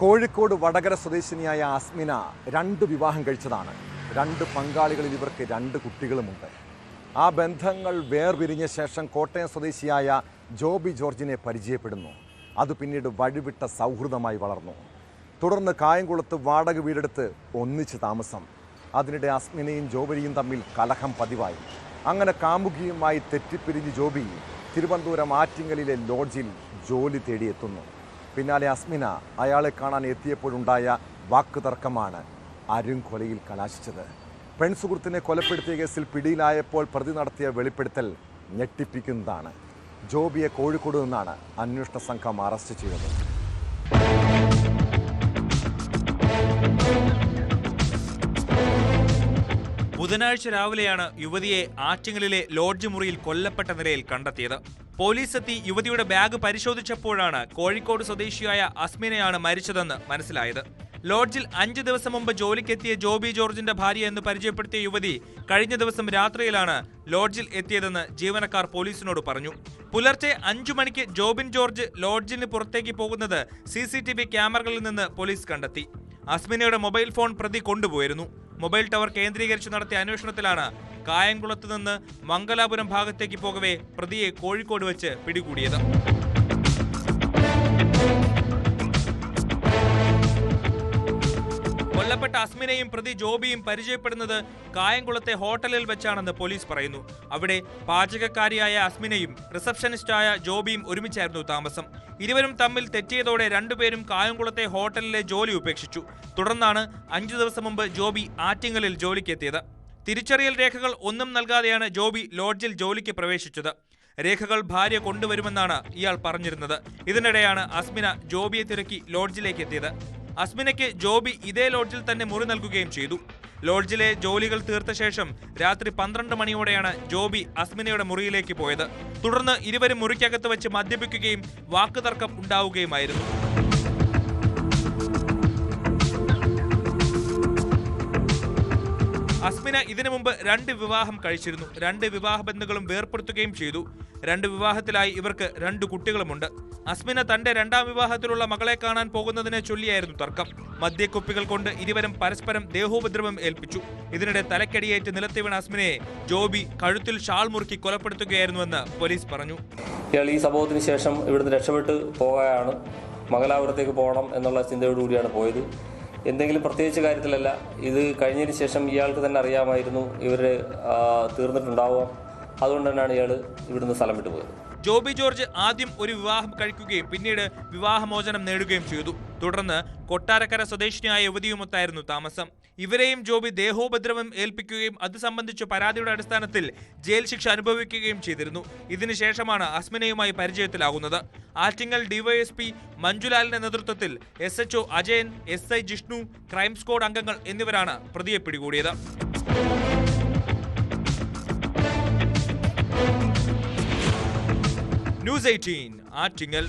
കോഴിക്കോട് വടകര സ്വദേശിനിയായ അസ്മിന രണ്ട് വിവാഹം കഴിച്ചതാണ്. രണ്ട് പങ്കാളികളിൽ ഇവർക്ക് രണ്ട് കുട്ടികളുമുണ്ട്. ആ ബന്ധങ്ങൾ വേർപിരിഞ്ഞ ശേഷം കോട്ടയം സ്വദേശിയായ ജോബി ജോർജിനെ പരിചയപ്പെടുന്നു. അത് പിന്നീട് വഴിവിട്ട സൗഹൃദമായി വളർന്നു. തുടർന്ന് കായംകുളത്ത് വാടക വീടെടുത്ത് ഒന്നിച്ച് താമസം. അതിനിടെ അസ്മിനയും ജോബിയും തമ്മിൽ കലഹം പതിവായി. അങ്ങനെ കാമുകിയുമായി തെറ്റിപ്പിരിഞ്ഞ് ജോബി തിരുവനന്തപുരം ആറ്റിങ്ങലിലെ ലോഡ്ജിൽ ജോലി തേടിയെത്തുന്നു. പിന്നാലെ അസ്മിന അയാളെ കാണാൻ എത്തിയപ്പോഴുണ്ടായ വാക്കുതർക്കമാണ് അരുംകൊലയിൽ കലാശിച്ചത്. പെൺസുഹൃത്തിനെ കൊലപ്പെടുത്തിയ കേസിൽ പിടിയിലായപ്പോൾ പ്രതി നടത്തിയ വെളിപ്പെടുത്തൽ ഞെട്ടിപ്പിക്കുന്നതാണ്. ജോബിയെ കോഴിക്കോട് നിന്നാണ് അന്വേഷണ സംഘം അറസ്റ്റ് ചെയ്തത്. ബുധനാഴ്ച രാവിലെയാണ് യുവതിയെ ആറ്റിങ്ങലിലെ ലോഡ്ജ് മുറിയിൽ കൊല്ലപ്പെട്ട നിലയിൽ കണ്ടെത്തിയത്. പോലീസ് എത്തി യുവതിയുടെ ബാഗ് പരിശോധിച്ചപ്പോഴാണ് കോഴിക്കോട് സ്വദേശിയായ അസ്മിനയാണ് മരിച്ചതെന്ന് മനസ്സിലായത്. ലോഡ്ജിൽ അഞ്ച് ദിവസം മുമ്പ് ജോലിക്കെത്തിയ ജോബി ജോർജിന്റെ ഭാര്യ എന്ന് പരിചയപ്പെടുത്തിയ യുവതി കഴിഞ്ഞ ദിവസം രാത്രിയിലാണ് ലോഡ്ജിൽ എത്തിയതെന്ന് ജീവനക്കാർ പോലീസിനോട് പറഞ്ഞു. പുലർച്ചെ അഞ്ചു മണിക്ക് ജോബിൻ ജോർജ് ലോഡ്ജിന് പുറത്തേക്ക് പോകുന്നത് സി ക്യാമറകളിൽ നിന്ന് പോലീസ് കണ്ടെത്തി. അസ്മിനയുടെ മൊബൈൽ ഫോൺ പ്രതി കൊണ്ടുപോയിരുന്നു. മൊബൈൽ ടവർ കേന്ദ്രീകരിച്ച് നടത്തിയ അന്വേഷണത്തിലാണ് കായംകുളത്ത് നിന്ന് മംഗലാപുരം ഭാഗത്തേക്ക് പോകവേ പ്രതിയെ കോഴിക്കോട് വെച്ച് പിടികൂടിയത്. കൊല്ലപ്പെട്ട അസ്മിനെയും പ്രതി ജോബിയും പരിചയപ്പെടുന്നത് കായംകുളത്തെ ഹോട്ടലിൽ വെച്ചാണെന്ന് പോലീസ് പറയുന്നു. അവിടെ പാചകക്കാരിയായ അസ്മിനെയും റിസപ്ഷനിസ്റ്റായ ജോബിയും ഒരുമിച്ചായിരുന്നു താമസം. ഇരുവരും തമ്മിൽ തെറ്റിയതോടെ രണ്ടുപേരും കായംകുളത്തെ ഹോട്ടലിലെ ജോലി ഉപേക്ഷിച്ചു. തുടർന്നാണ് അഞ്ചു ദിവസം മുമ്പ് ജോബി ആറ്റിങ്ങലിൽ ജോലിക്കെത്തിയത്. തിരിച്ചറിയൽ രേഖകൾ ഒന്നും നൽകാതെയാണ് ജോബി ലോഡ്ജിൽ ജോലിക്ക് പ്രവേശിച്ചത്. രേഖകൾ ഭാര്യ കൊണ്ടുവരുമെന്നാണ് ഇയാൾ പറഞ്ഞിരുന്നത്. ഇതിനിടെയാണ് അസ്മിന ജോബിയെ തിരക്കി ലോഡ്ജിലേക്ക് എത്തിയത്. അസ്മിനയ്ക്ക് ജോബി ഇതേ ലോഡ്ജിൽ തന്നെ മുറി നൽകുകയും ചെയ്തു. ലോഡ്ജിലെ ജോലികൾ തീർത്ത ശേഷം രാത്രി പന്ത്രണ്ട് മണിയോടെയാണ് ജോബി അസ്മിനയുടെ മുറിയിലേക്ക് പോയത്. തുടർന്ന് ഇരുവരും മുറിക്കകത്ത് വെച്ച് മദ്യപിക്കുകയും വാക്കുതർക്കം ഉണ്ടാവുകയുമായിരുന്നു. അസ്മിന ഇതിനു മുമ്പ് രണ്ട് വിവാഹം കഴിച്ചിരുന്നു. രണ്ട് വിവാഹ ബന്ധുക്കളും വേർപ്പെടുത്തുകയും ചെയ്തു. രണ്ട് വിവാഹത്തിലായി ഇവർക്ക് രണ്ട് കുട്ടികളുമുണ്ട്. അസ്മിന തന്റെ രണ്ടാം വിവാഹത്തിലുള്ള മകളെ കാണാൻ പോകുന്നതിനെ ചൊല്ലിയായിരുന്നു തർക്കം. മദ്യക്കുപ്പികൾ കൊണ്ട് ഇരുവരും പരസ്പരം ദേഹോപദ്രവം ഏൽപ്പിച്ചു. ഇതിനിടെ തലക്കടിയേറ്റ് നിലത്തി വീണ അസ്മിനയെ ജോബി കഴുത്തിൽ ഷാൾ മുറുക്കി കൊലപ്പെടുത്തുകയായിരുന്നുവെന്ന് പോലീസ് പറഞ്ഞു. ഇയാൾ ഈ സംഭവത്തിന് ശേഷം ഇവിടുന്ന് രക്ഷപ്പെട്ട് പോകാനാണ് മംഗലാപുരത്തേക്ക് പോകണം എന്നുള്ള ചിന്തയോടുകൂടിയാണ് പോയത്. എന്തെങ്കിലും പ്രത്യേകിച്ച് കാര്യത്തിലല്ല. ഇത് കഴിഞ്ഞതിന് ശേഷം ഇയാൾക്ക് തന്നെ അറിയാമായിരുന്നു. ഇവർ തീർന്നിട്ടുണ്ടാവാം. അതുകൊണ്ട് തന്നെയാണ് ഇയാൾ ഇവിടുന്ന് സ്ഥലം വിട്ടു പോയത് ജോബി ജോർജ് ആദ്യം ഒരു വിവാഹം കഴിക്കുകയും പിന്നീട് വിവാഹമോചനം നേടുകയും ചെയ്തു. തുടർന്ന് കൊട്ടാരക്കര സ്വദേശിനിയായ യുവതിയുമൊത്തായിരുന്നു താമസം. ഇവരെയും ജോബി ദേഹോപദ്രവം ഏൽപ്പിക്കുകയും അത് സംബന്ധിച്ച പരാതിയുടെ അടിസ്ഥാനത്തിൽ ജയിൽ ശിക്ഷ അനുഭവിക്കുകയും ചെയ്തിരുന്നു. ഇതിനുശേഷമാണ് അസ്മിനയുമായി പരിചയത്തിലാകുന്നത്. ആറ്റിങ്ങൽ ഡിവൈഎസ്പി മഞ്ജുലാലിന്റെ നേതൃത്വത്തിൽ S H O Ajayan S I Jishnu crime squad അംഗങ്ങൾ എന്നിവരാണ് പ്രതിയെ പിടികൂടിയത്. News 18, Artingal